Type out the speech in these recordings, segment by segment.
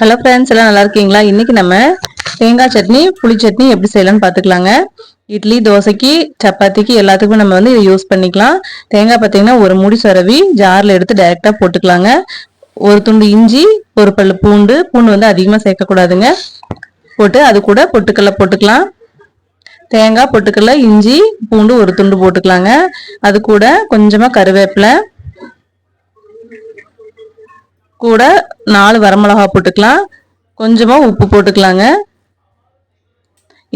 Hello friends எல்லாம் நல்லா இருக்கீங்களா? இன்னைக்கு நம்ம தேங்காய் சட்னி புளி சட்னி எப்படி செய்யலாம்னு பார்த்துக்கலாங்க. இட்லி தோசைக்கு சப்பாத்திக்கு எல்லாத்துக்கும் நம்ம வந்து இதை யூஸ் பண்ணிக்கலாம். தேங்காய் பார்த்தீங்கன்னா ஒரு முடி சுரவி ஜாரில் எடுத்து டைரெக்டாக போட்டுக்கலாங்க. ஒரு துண்டு இஞ்சி ஒரு பல்லு பூண்டு பூண்டு வந்து அதிகமாக சேர்க்கக்கூடாதுங்க. போட்டு அது கூட பொட்டுக்கல்ல போட்டுக்கலாம். தேங்காய் பொட்டுக்கல்ல இஞ்சி பூண்டு ஒரு துண்டு போட்டுக்கலாங்க. அது கூட கொஞ்சமாக கருவேப்பிலை கூட நாலு வரமிளகா போட்டுக்கலாம். கொஞ்சமாக உப்பு போட்டுக்கலாங்க.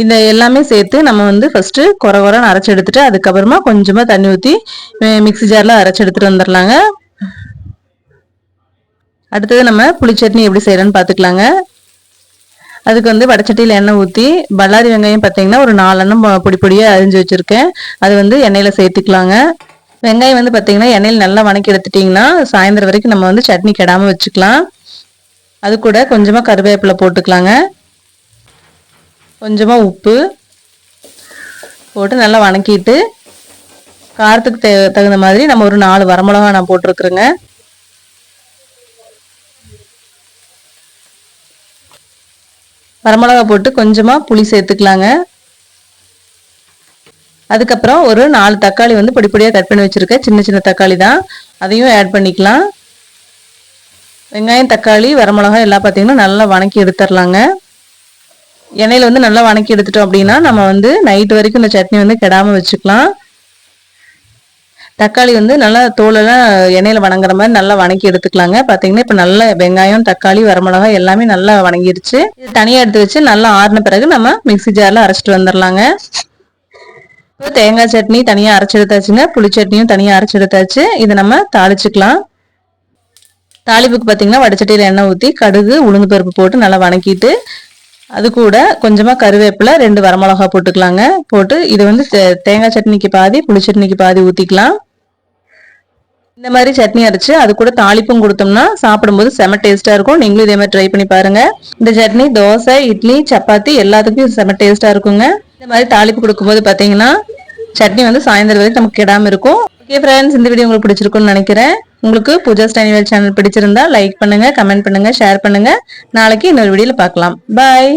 இந்த எல்லாமே சேர்த்து நம்ம வந்து ஃபஸ்ட்டு குறை குறைன்னு அரைச்சி எடுத்துட்டு அதுக்கப்புறமா கொஞ்சமாக தண்ணி ஊற்றி மிக்சி ஜாரில் அரைச்சி எடுத்துகிட்டு வந்துடலாங்க. அடுத்தது நம்ம புளிச்சட்னி எப்படி செய்கிறோன்னு பார்த்துக்கலாங்க அதுக்கு வந்து வடச்சட்டியில் எண்ணெய் ஊற்றி பல்லாரி வெங்காயம் பார்த்தீங்கன்னா ஒரு நாலெண்ணம் பொடி பொடியாக அரிஞ்சு வச்சுருக்கேன். அது வந்து எண்ணெயில் சேர்த்துக்கலாங்க. வெங்காயம் வந்து பார்த்தீங்கன்னா எண்ணெயில் நல்லா வணக்கி எடுத்துட்டிங்கன்னா சாயந்தரம் வரைக்கும் நம்ம வந்து சட்னி கெடாமல் வச்சுக்கலாம். அது கூட கொஞ்சமாக கருவேப்பிலை போட்டுக்கலாங்க. கொஞ்சமாக உப்பு போட்டு நல்லா வணக்கிட்டு காரத்துக்கு தே தகுந்த மாதிரி நம்ம ஒரு நாலு வரமிளகா நான் போட்டிருக்குறேங்க. வரமிளகா போட்டு கொஞ்சமாக புளி சேர்த்துக்கலாங்க. அதுக்கப்புறம் ஒரு நாலு தக்காளி வந்து பொடிப்பொடியாக கட் பண்ணி வச்சுருக்கேன். சின்ன சின்ன தக்காளி தான் அதையும் ஆட் பண்ணிக்கலாம். வெங்காயம் தக்காளி வரமிளகா எல்லாம் பார்த்தீங்கன்னா நல்லா வணக்கி எடுத்துடலாங்க எண்ணெயில் வந்து நல்லா வணக்கி எடுத்துட்டோம் அப்படின்னா நம்ம வந்து நைட் வரைக்கும் இந்த சட்னி வந்து கெடாமல் வச்சுக்கலாம். தக்காளி வந்து நல்லா தோலெல்லாம் எண்ணெயில் வணங்குற மாதிரி நல்லா வணக்கி எடுத்துக்கலாங்க. பார்த்தீங்கன்னா இப்போ நல்லா வெங்காயம் தக்காளி வரமிளகா எல்லாமே நல்லா வணங்கிருச்சு. இது தனியாக எடுத்து வச்சு நல்லா ஆறின பிறகு நம்ம மிக்சி ஜாரில் அரைச்சிட்டு வந்துடலாங்க தேங்காய் சட்னி தனியாக அரைச்செடுத்தாச்சுங்க. புளி சட்னியும் தனியாக அரைச்செடுத்தாச்சு. இதை நம்ம தாளிச்சுக்கலாம். தாளிப்புக்கு பார்த்தீங்கன்னா வடச்சட்டியில் எண்ணெய் ஊற்றி கடுகு உளுந்து பருப்பு போட்டு நல்லா வணக்கிட்டு அது கூட கொஞ்சமாக கருவேப்பிலை ரெண்டு வரமிளகா போட்டுக்கலாங்க. போட்டு இது வந்து தேங்காய் சட்னிக்கு பாதி புளி சட்னிக்கு பாதி ஊற்றிக்கலாம் இந்த மாதிரி சட்னி அரைச்சு அது கூட தாளிப்பும் கொடுத்தோம்னா சாப்பிடும்போது செம டேஸ்ட்டாக இருக்கும். நீங்களும் இதே மாதிரி ட்ரை பண்ணி பாருங்க. இந்த சட்னி தோசை இட்லி சப்பாத்தி எல்லாத்துக்கும் செம டேஸ்ட்டாக இருக்குங்க. இந்த மாதிரி தாளிப்பு கொடுக்கும்போது பார்த்தீங்கன்னா சட்னி வந்து சாயந்தரம் வரைக்கும் நமக்கு கிடாமல் இருக்கும். ஓகே ஃப்ரெண்ட்ஸ் இந்த வீடியோ உங்களுக்கு பிடிச்சிருக்கும்னு நினைக்கிறேன். உங்களுக்கு பூஜா ஸ்டைனிவல் சேனல் பிடிச்சிருந்தா லைக் பண்ணுங்க கமெண்ட் பண்ணுங்க ஷேர் பண்ணுங்க. நாளைக்கு இன்னொரு வீடியோவில் பார்க்கலாம் பாய்